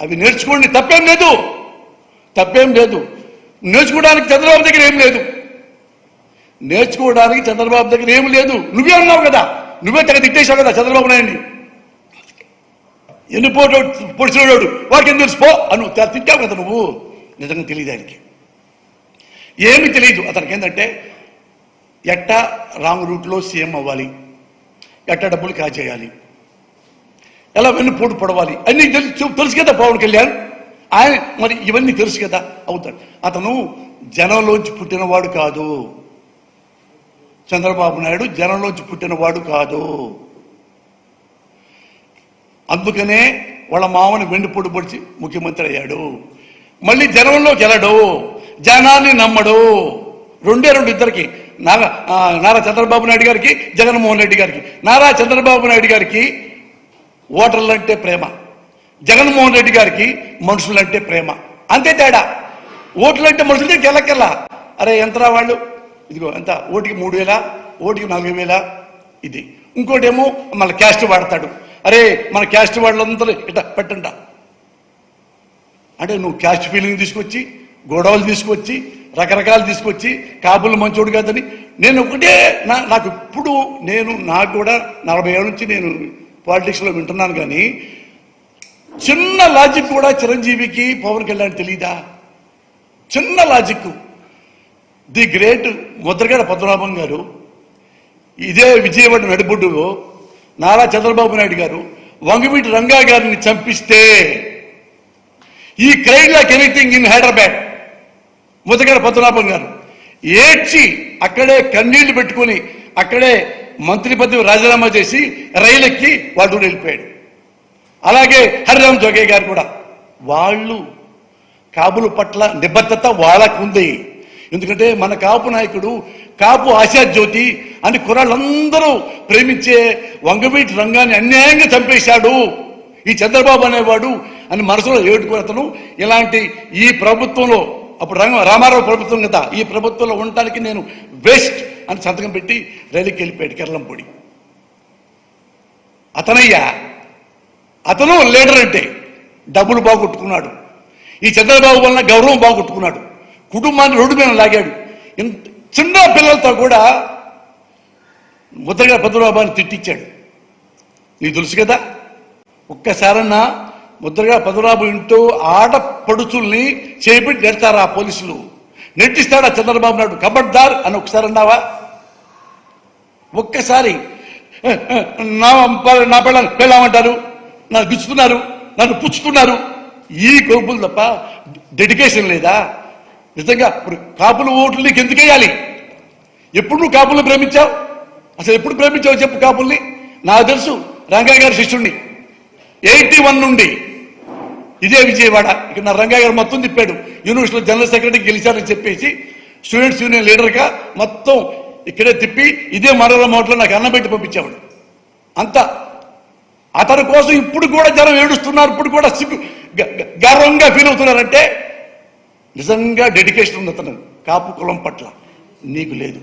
అవి నేర్చుకోండి. తప్పేం లేదు. తప్పేం లేదు. నేర్చుకోవడానికి చంద్రబాబు దగ్గర ఏం లేదు. నేర్చుకోవడానికి చంద్రబాబు దగ్గర ఏం లేదు. నువ్వే అన్నావు కదా. నువ్వే తెగ తిట్టేశావు కదా చంద్రబాబు నాయుడిని. ఎన్ని పోటు పొడిచినోడు వాడికి ఎందుకు తెలుసు? పో అను. తిట్టావు కదా నువ్వు. నిజంగా తెలియదు ఆయనకి. ఏమి తెలియదు. అతనికి ఏంటంటే ఎట్టా రాంగ్ రూట్లో సీఎం అవ్వాలి. ఎట్టా డబ్బులు కాజేయాలి. ఎలా వెన్ను పోటు పడవాలి? అన్ని తెలుసు తెలుసు కదా పవన్ కళ్యాణ్? ఆయన మరి ఇవన్నీ తెలుసు కదా అవుతాడు. అతను జనంలోంచి పుట్టినవాడు కాదు. చంద్రబాబు నాయుడు జనంలోంచి పుట్టినవాడు కాదు. అందుకనే వాళ్ళ మామని వెండిపొడి పొడిచి ముఖ్యమంత్రి అయ్యాడు. మళ్ళీ జనంలోకి వెళ్ళడు. జనాన్ని నమ్మడు. రెండే రెండు ఇద్దరికి. నారా నారా చంద్రబాబు నాయుడు గారికి జగన్మోహన్ రెడ్డి గారికి. నారా చంద్రబాబు నాయుడు గారికి ఓటర్లంటే ప్రేమ. జగన్మోహన్ రెడ్డి గారికి మనుషులంటే ప్రేమ. అంతే తేడా. ఓట్లంటే అంటే దగ్గరికి వెళ్ళకెళ్ళా అరే ఎంతరా వాళ్ళు? ఇదిగో ఎంత? ఓటికి మూడు వేల? ఓటికి నాలుగు వేల? ఇది. ఇంకోటేమో మన క్యాస్ట్ వాడతాడు. అరే మన క్యాస్ట్ వాళ్ళందరూ ఇట పెట్టంట. అంటే నువ్వు క్యాస్ట్ ఫీలింగ్ తీసుకొచ్చి గొడవలు తీసుకొచ్చి రకరకాలు తీసుకొచ్చి కాబుల్ మంచోడు కాదని నేను ఒకటే నా నాకు ఇప్పుడు నేను నాకు కూడా నలభై ఏళ్ళ నుంచి నేను పాలిటిక్స్లో వింటున్నాను కానీ చిన్న లాజిక్ కూడా చిరంజీవికి పవన్ కళ్యాణ్ తెలీదా? చిన్న logic. The great Mudragada Padmanabham garu ఇదే విజయవాడ నడిబొడ్డులో నారా చంద్రబాబు నాయుడు గారు వంగవీటి రంగా గారిని చంపిస్తే ఈ cried like anything in Hyderabad Mudragada Padmanabham garu. ఏడ్చి అక్కడే కన్నీళ్ళు పెట్టుకొని అక్కడే మంత్రి పదవి రాజీనామా చేసి రైలు ఎక్కి వాడు వెళ్ళిపోయాడు అలాగే హరిరామ్ జోగే గారు కూడా. వాళ్ళు కాపుల పట్ల నిబద్ధత వాళ్ళకుంది. ఎందుకంటే మన కాపు నాయకుడు కాపు ఆశా జ్యోతి అని కుర్రాళ్ళందరూ ప్రేమించే వంగవీటి రంగాన్ని అన్యాయంగా చంపేశాడు ఈ చంద్రబాబు అనేవాడు అని మనసులో ఏడుకుని అతను ఇలాంటి ఈ ప్రభుత్వంలో అప్పుడు రంగ రామారావు ప్రభుత్వం కదా ఈ ప్రభుత్వంలో ఉండటానికి నేను బెస్ట్ అని సంతకం పెట్టి రైలుకి వెళ్ళిపోయాడు కెరళంపొడి అతనయ్యా అతను లీడర్ అంటే డబ్బులు బాగొట్టుకున్నాడు. ఈ చంద్రబాబు వలన గౌరవం బాగొట్టుకున్నాడు. కుటుంబాన్ని రోడ్డు మీద లాగాడు. ఇంత చిన్న పిల్లలతో కూడా ముద్రగా పద్మనాభాన్ని తిట్టించాడు. నీకు తెలుసు కదా ఒక్కసారన్నా ముద్రగా పద్మనాభు ఇంటూ ఆడపడుచుల్ని చేపెట్టి నెడతారా ఆ పోలీసులు? నెట్టిస్తాడా చంద్రబాబు నాయుడు? కబడ్దార్ అని ఒకసారి అన్నావా? ఒక్కసారి నా నా పిల్లలు పెళ్ళామంటారు. నన్ను గుచ్చుతున్నారు నన్ను పుచ్చుతున్నారు ఈ కోపులు తప్ప డెడికేషన్ లేదా? నిజంగా ఇప్పుడు కాపుల ఓట్లు నీకు ఎందుకు వేయాలి? ఎప్పుడు నువ్వు కాపుల్ని ప్రేమించావు? అసలు ఎప్పుడు ప్రేమించావు చెప్పు కాపుల్ని? నాకు తెలుసు రంగయ్య గారి శిష్యుణ్ణి. ఎయిటీ వన్ నుండి ఇదే విజయవాడ. ఇక్కడ నా రంగయ్య గారు మొత్తం తిప్పాడు. యూనివర్సిటీలో జనరల్ సెక్రటరీ గెలిచారని చెప్పేసి స్టూడెంట్స్ యూనియన్ లీడర్గా మొత్తం ఇక్కడే తిప్పి ఇదే మరల హోటల్లో నాకు అన్నం పెట్టి పంపించేవాడు. అంత. అతని కోసం ఇప్పుడు కూడా జనం ఏడుస్తున్నారు ఇప్పుడు కూడా సిగ్గు గర్వంగా ఫీల్ అవుతున్నారంటే నిజంగా డెడికేషన్ ఉంది అతను. కాపు కులం పట్ల. నీకు లేదు.